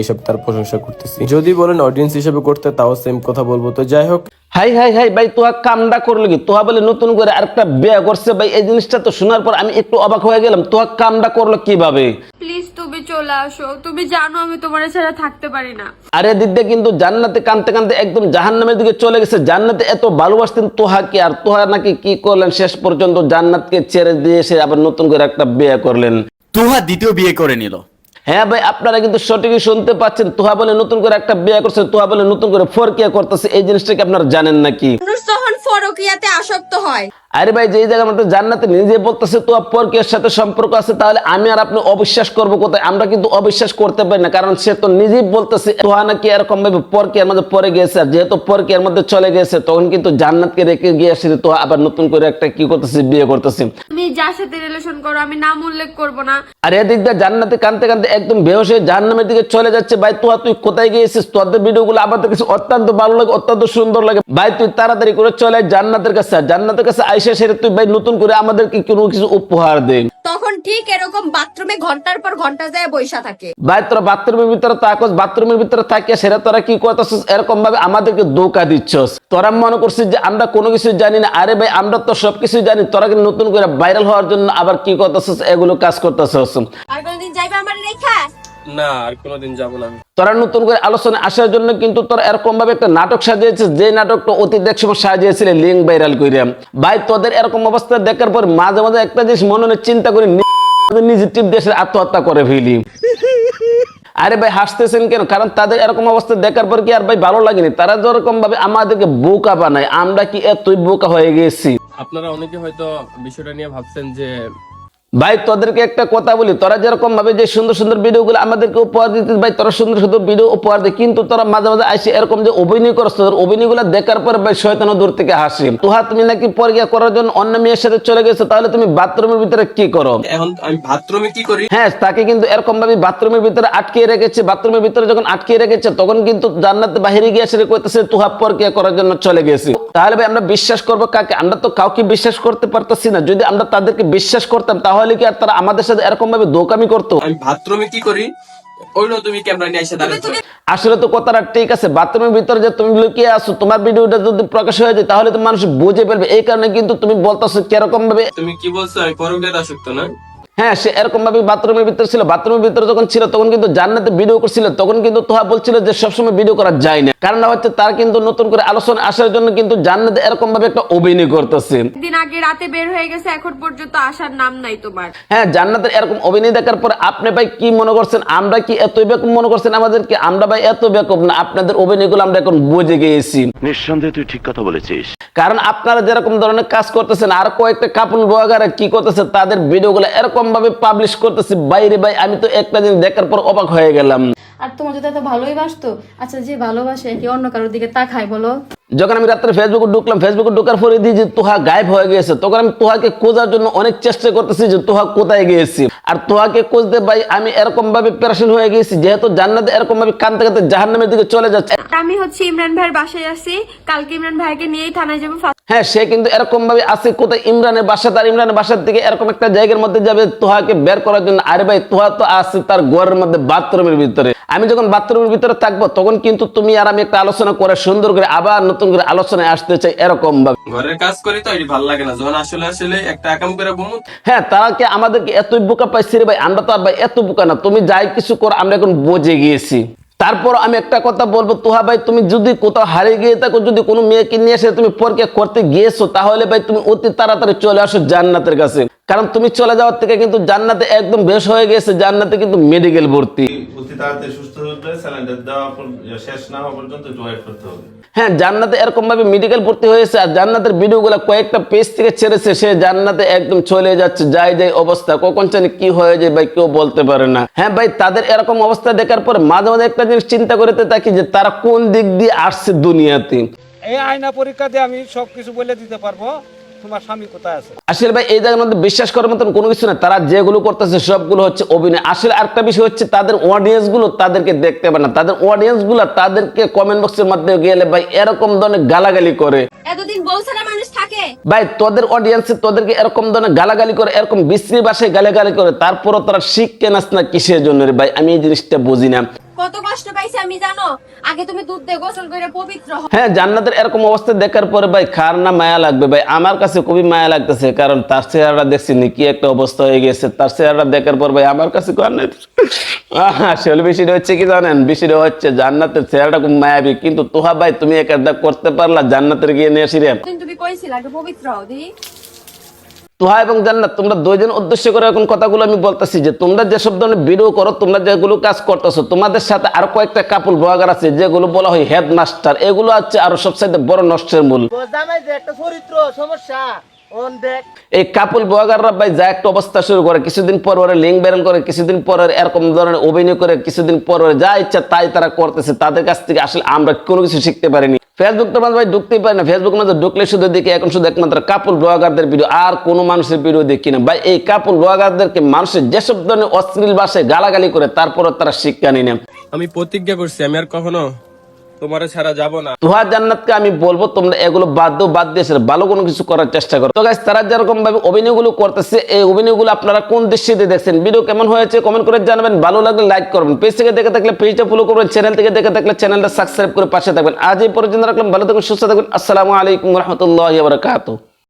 এইসব তার প্রশংসা করতেছি। যদি বলেন অডিয়েন্স হিসেবে করতে তাও সেম কথা বলব। তো যাই হোক। হাই হাই হাই ভাই তোহা কামটা করল কি? তোহা বলে নতুন করে আরেকটা বিয়ে করছে ভাই এই জিনিসটা তো শোনার পর আমি একটু অবাক হয়ে গেলাম। তোহা কামটা করল কীভাবে? প্লিজ তুমি চলে আসো। তুমি জানো আমি তোমার ছাড়া থাকতে পারি না। আরে দিদি কিন্তু জান্নাতে কানতে কানতে একদম জাহান্নামের দিকে চলে গেছে। জান্নাতে এত ভালোবাসতেন তোহাকে আর তোহা নাকি কি করলেন? শেষ পর্যন্ত জান্নাতকে ছেড়ে দিয়ে এসে আবার নতুন করে একটা বিয়ে করলেন। তুহা দ্বিতীয় বিয়ে করে নিল। হ্যাঁ ভাই, আপনারা কিন্তু সঠিকই শুনতে পাচ্ছেন। তোহা বলে নতুন করে একটা বিয়ে করছে, তোহা বলে নতুন করে ফরকিয়া করতেছে। এই জিনিসটাকে আপনারা জানেন নাকি? তখন ফরকিয়াতে আসক্ত হয়। আরে ভাই যেই জায়গার মধ্যে জান্নাতে নিজে বলতেছে তো পরকের সাথে সম্পর্ক আছে তাহলে আমি আর আপনি অবিশ্বাস করব কোথায়? আমরা কিন্তু অবিশ্বাস করতে পারি না কারণ সে তো নিজেই বলতেছে তোহা নাকি এরকম ভাবে পরকের মধ্যে পরে গেছে আর যেহেতু পরকের মধ্যে চলে গেছে তখন কিন্তু জান্নাতকে রেখে গিয়ে আসে তো আবার নতুন করে একটা কি করতেছে বিয়ে করতেছে। তুমি যার সাথে রিলেশন করো আমি নাম উল্লেখ করব না। আর এদিক দিয়ে জান্নাতে কানতে কানতে একদম হয়ে জাহান্নামের দিকে চলে যাচ্ছে ভাই তোয়া তুই কোথায় গিয়েছিস? তোদের ভিডিওগুলো আমাদের কাছে অত্যন্ত ভালো লাগে অত্যন্ত সুন্দর লাগে। ভাই তুই তাড়াতাড়ি করে চলে জান্নাতের কাছে জান্নাতের কাছে আইসা সেরে তুই ভাই নতুন করে আমাদেরকে কোনো কিছু উপহার দে। তখন ঠিক এরকম বাথরুমে ঘণ্টার পর ঘণ্টা যায় বৈশা থাকে। ভাই তোরা বাথরুমের ভিতরে তাকস বাথরুমের ভিতরে থাকিয়া সেটা তোরা কি করতেছিস এরকম ভাবে আমাদেরকে ধোকা দিচ্ছস। তোরা মনে করছিস যে আমরা কোনো কিছু জানি না? আরে ভাই আমরা তো সবকিছু জানি। তোরা কিন্তু নতুন করে ভাইরাল হওয়ার জন্য আবার কি করতেছিস এগুলো কাজ করতেছিস আর কোনদিন যাইবে আমার রেখা? না আর কোনোদিন যাব না তোরা নতুন করে আলোচনা আসার জন্য কিন্তু তোরা এরকম ভাবে একটা নাটক সাজিয়েছিস যে নাটকটা অতীত এক সময় সাজিয়েছিলে লিঙ্ক ভাইরাল ভাই তোদের এরকম অবস্থা দেখার পর মাঝে মাঝে একটা জিনিস মনে চিন্তা করে নি- নিজের টিপ দেশের আত্মহত্যা করে ফেলি। আরে ভাই হাসতেছেন কেন? কারণ তাদের এরকম অবস্থা দেখার পর কি আর ভাই ভালো লাগেনি? তারা যেরকম ভাবে আমাদেরকে বোকা বানায় আমরা কি এতই বোকা হয়ে গেছি? আপনারা অনেকে হয়তো বিষয়টা নিয়ে ভাবছেন যে ভাই তোদেরকে একটা কথা বলি তোরা যেরকম ভাবে যে সুন্দর সুন্দর ভিডিওগুলো আমাদেরকে উপহার দিতে ভাই তোরা সুন্দর সুন্দর ভিডিও উপহার দে কিন্তু তোরা মাঝে মাঝে আসে এরকম যে অভিনয় করছ তোদের অভিনয়গুলো দেখার পর ভাই শয়তানো দূর থেকে হাসি। তুহা তুমি নাকি পরগিয়া করার জন্য অন্য মেয়ের সাথে চলে গেছো তাহলে তুমি বাথরুমের ভিতরে কি করো? এখন আমি বাথরুমে কি করি? হ্যাঁ তাকে কিন্তু এরকম ভাবে বাথরুমের ভিতরে আটকে রেখেছে বাথরুমের ভিতরে যখন আটকে রেখেছে তখন কিন্তু জান্নাতে বাহিরে গিয়ে এসে কইতেছে তুহা পরকিয়া করার জন্য চলে গেছি তাহলে ভাই আমরা বিশ্বাস করব কাকে? আমরা তো কাউকে বিশ্বাস করতে পারতাছি না। যদি আমরা তাদেরকে বিশ্বাস করতাম তাহলে কি আর তারা আমাদের সাথে এরকম ভাবে দোকামি করতো? আমি বাথরুমে কি করি? তুমি ক্যামেরা নিয়ে এসে আসলে তো কথাটা ঠিক আছে বাথরুমের ভিতরে যে তুমি লুকিয়ে আসো তোমার ভিডিওটা যদি প্রকাশ হয়ে যায় তাহলে তো মানুষ বুঝে ফেলবে। এই কারণে কিন্তু তুমি বলতেছো কীরকম ভাবে তুমি কি বলছো? আমি পরকিয়াতে আসক্ত না হ্যাঁ সে এরকম ভাবে বাথরুমের ভিতরে ছিল। বাথরুমের ভিতরে যখন ছিল তখন কিন্তু জান্নাতে ভিডিও করছিল। তখন কিন্তু তোহা বলছিল যে সবসময় ভিডিও করা যায় না। কারণ হচ্ছে তার কিন্তু নতুন করে আলোচনা আসার জন্য কিন্তু জান্নাতে এরকম ভাবে একটা অভিনয় করতেছে। দিন আগে রাতে বের হয়ে গেছে এখন পর্যন্ত আসার নাম নাই তোমার। হ্যাঁ জান্নাতের এরকম অভিনয় দেখার পর আপনি ভাই কি মনে করছেন? আমরা কি এত বেকুব মনে করছেন আমাদেরকে? আমরা ভাই এত বেকুব না আপনাদের অভিনয়গুলো আমরা এখন বুঝে গিয়েছি। নিঃসন্দেহে তুই ঠিক কথা বলেছিস। কারণ আপনারা যেরকম ধরনের কাজ করতেছেন আর কয়েকটা কাপুল ব্লগার কি করতেছে তাদের ভিডিওগুলো এরকম ভাবে পাবলিশ করতেছে বাইরে ভাই আমি তো একটা জিনিস দেখার পর অবাক হয়ে গেলাম। আর তোমার যদি এত ভালোই বাসতো? আচ্ছা যে ভালোবাসে কি অন্য কারোর দিকে তাকায় বলো? যখন আমি রাত্রে ফেসবুকে ঢুকলাম ফেসবুকে ঢুকার পরে দিই যে তোহা গায়েব হয়ে গেছে। তখন আমি তোহাকে খোঁজার জন্য অনেক চেষ্টা করতেছি যে তোহা কোথায় গিয়েছি। আর তোহাকে খুঁজতে ভাই আমি এরকম ভাবে প্যারাশন হয়ে গেছি যেহেতু জান্নাতে এরকম ভাবে কানতে কানতে জাহান্নামের দিকে চলে যাচ্ছে। আমি হচ্ছে ইমরান ভাইয়ের বাসায় আছি কালকে ইমরান ভাইকে নিয়েই থানায় যাব। হ্যাঁ সে কিন্তু এরকম ভাবে আছে কোথায়? ইমরানের বাসা তার ইমরানের বাসার থেকে এরকম একটা জায়গার মধ্যে যাবে তোহাকে বের করার জন্য। আরে ভাই তোহা তো আছে তার ঘরের মধ্যে বাথরুমের ভিতরে। আমি যখন বাথরুমের ভিতরে থাকব তখন কিন্তু তুমি আর আমি একটা আলোচনা করে সুন্দর করে আবার নতুন করে আলোচনায় আসতে চাই এরকম ভাবে ঘরের কাজ করি তো ভালো লাগে না। যখন আসলে আসলে একটা একাম করে বমু। হ্যাঁ তারা কি আমাদেরকে এতই বোকা পাইছি রে ভাই? আমরা তো আর ভাই এত বোকা না। তুমি যাই কিছু করো আমরা এখন বুঝে গিয়েছি। তারপর আমি একটা কথা বলব, তোহা ভাই, তুমি যদি কোথাও হারিয়ে গিয়ে থাকো, যদি কোনো মেয়েকে নিয়ে এসে তুমি পরকে করতে গিয়েছো, তাহলে ভাই তুমি অতি তাড়াতাড়ি চলে আসো জান্নাতের কাছে। কারণ তুমি চলে যাওয়ার থেকে কিন্তু জান্নাতে একদম বেশ হয়ে গেছে, জান্নাতে কিন্তু মেডিকেল ভর্তি। তাড়াতাড়ি সুস্থ হতে স্যালেন্ডার দেওয়া শেষ না হওয়া পর্যন্ত একটু ওয়েট করতে হবে। হ্যাঁ জান্নাতে এরকম ভাবে মেডিকেল ভর্তি হয়েছে আর জান্নাতের ভিডিওগুলো কয়েকটা পেজ থেকে ছেড়েছে সে জান্নাতে একদম চলে যাচ্ছে যাই যাই অবস্থা কখন জানি কি হয়ে যায় ভাই কেউ বলতে পারে না। হ্যাঁ ভাই তাদের এরকম অবস্থা দেখার পর মাঝে মাঝে একটা জিনিস চিন্তা করতে থাকি যে তারা কোন দিক দিয়ে আসছে দুনিয়াতে। এই আয়না পরীক্ষা দিয়ে আমি সবকিছু বলে দিতে পারব। তোমার স্বামী কোথায় আছে? আসলে ভাই এই জায়গার মধ্যে বিশ্বাস করার মতন কোনো কিছু না তারা যেগুলো করতেছে সবগুলো হচ্ছে অভিনয়। আসলে আরেকটা বিষয় হচ্ছে তাদের অডিয়েন্সগুলো তাদেরকে দেখতে পারে না। তাদের অডিয়েন্সগুলো তাদেরকে কমেন্ট বক্সের মধ্যে গেলে ভাই এরকম ধরনের গালাগালি করে। এতদিন বউ ছাড়া মানুষ থাকে। ভাই তোদের অডিয়েন্সে তোদেরকে এরকম ধরনের গালাগালি করে এরকম বিশ্রী ভাষায় গালাগালি করে তারপরও তারা শিখকে নাচ না কিসের জন্য রে ভাই? আমি এই জিনিসটা বুঝি না। কত কষ্ট পাইছে আমি জানো? আগে তুমি দুধ দিয়ে গোসল করে পবিত্র হও। হ্যাঁ জান্নাতের এরকম অবস্থা দেখার পরে ভাই খার না মায়া লাগবে? ভাই আমার কাছে খুবই মায়া লাগতেছে কারণ তার দেখছি কি একটা অবস্থা হয়ে গেছে। তার চেহারাটা দেখার পর ভাই আমার কাছে আসলে বিষয়টা হচ্ছে কি জানেন? বিষয়টা হচ্ছে জান্নাতের চেহারাটা খুব মায়াবী কিন্তু তোহা ভাই তুমি একটা করতে পারলা জান্নাতের গিয়ে নিয়ে আসি রে কিন্তু তুমি কইছিল আগে পবিত্র হও তোহা এবং জান্নাত তোমরা দুইজন উদ্দেশ্য করে এখন কথাগুলো আমি বলতেছি যে তোমরা যেসব ধরনের ভিডিও করো তোমরা যেগুলো কাজ করতেছো তোমাদের সাথে আরও কয়েকটা কাপড় ব্লগার আছে যেগুলো বলা হয় হেডমাস্টার এগুলো হচ্ছে আরও সবচাইতে বড় নষ্টের মূল। একটা চরিত্র সমস্যা? এই কাপুল ব্লগাররা ভাই যা একটা অবস্থা শুরু করে কিছুদিন পর ওরা লিঙ্ক ভাইরাল করে কিছুদিন পর এরকম ধরনের অভিনয় করে কিছুদিন পর যা ইচ্ছা তাই তারা করতেছে তাদের কাছ থেকে আসলে আমরা কোনো কিছু শিখতে পারিনি। ফেসবুকটা মানুষ ভাই ঢুকতেই পারে না। ফেসবুক মাঝে ঢুকলে শুধু দেখি এখন শুধু একমাত্র কাপুল ব্লগারদের ভিডিও আর কোনো মানুষের ভিডিও দেখি না। ভাই, এই কাপুল ব্লগারদেরকে মানুষের যেসব ধরনের অশ্লীল ভাষায় গালাগালি করে, তারপরও তারা শিক্ষা নিয়ে আমি প্রতিজ্ঞা করছি, আমি আর কখনো ছাড়া যাব না। জান্নাতকে আমি বলব, তোমরা এগুলো বাদ দাও, বাদ দিয়ে ভালো কোনো কিছু করার চেষ্টা করো। তো তারা যেরকম ভাবে অভিনয়গুলো করতেছে, এই অভিনয়গুলো আপনারা কোন দৃষ্টিতে দেখছেন? ভিডিও কেমন হয়েছে কমেন্ট করে জানাবেন। ভালো লাগলে লাইক করবেন। পেজ থেকে দেখে থাকলে পেজটা ফলো করবেন। চ্যানেল থেকে দেখে থাকলে চ্যানেলটা সাবস্ক্রাইব করে পাশে থাকবেন। আজ এই পর্যন্ত রাখলাম। ভালো থাকুন, সুস্থ থাকবেন আসসালামু আলাইকুম রহমতুল্লাহ